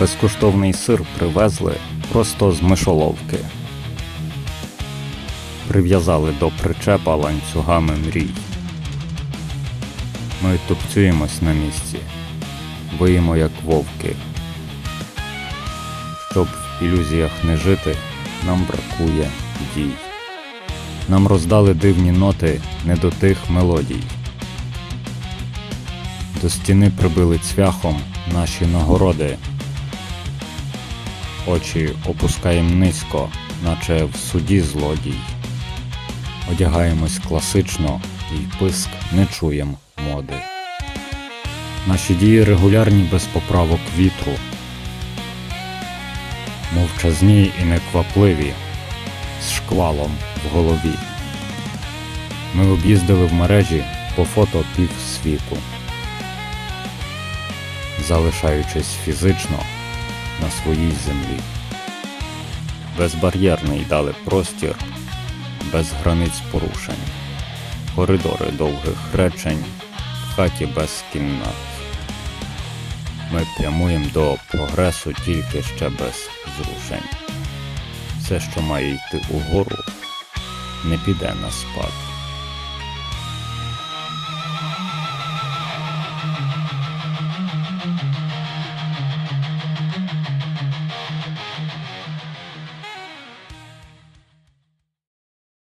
Безкоштовний сир привезли просто з мишоловки. Прив'язали до причепа ланцюгами мрій. Ми тупцюємось на місці, виємо як вовки. Щоб в ілюзіях не жити, нам бракує дій. Нам роздали дивні ноти не до тих мелодій. До стіни прибили цвяхом наші нагороди. Очі опускаєм низько, наче в суді злодій. Одягаємось класично і писк не чуєм моди. Наші дії регулярні без поправок вітру. Мовчазні і неквапливі, з шквалом в голові. Ми об'їздили в мережі по фото півсвіту, залишаючись фізично на своїй землі. Безбар'єрний дали простір, без границь порушень, коридори довгих речень, в хаті без кімнат. Ми прямуємо до прогресу тільки ще без зрушень. Все, що має йти угору, не піде на спад.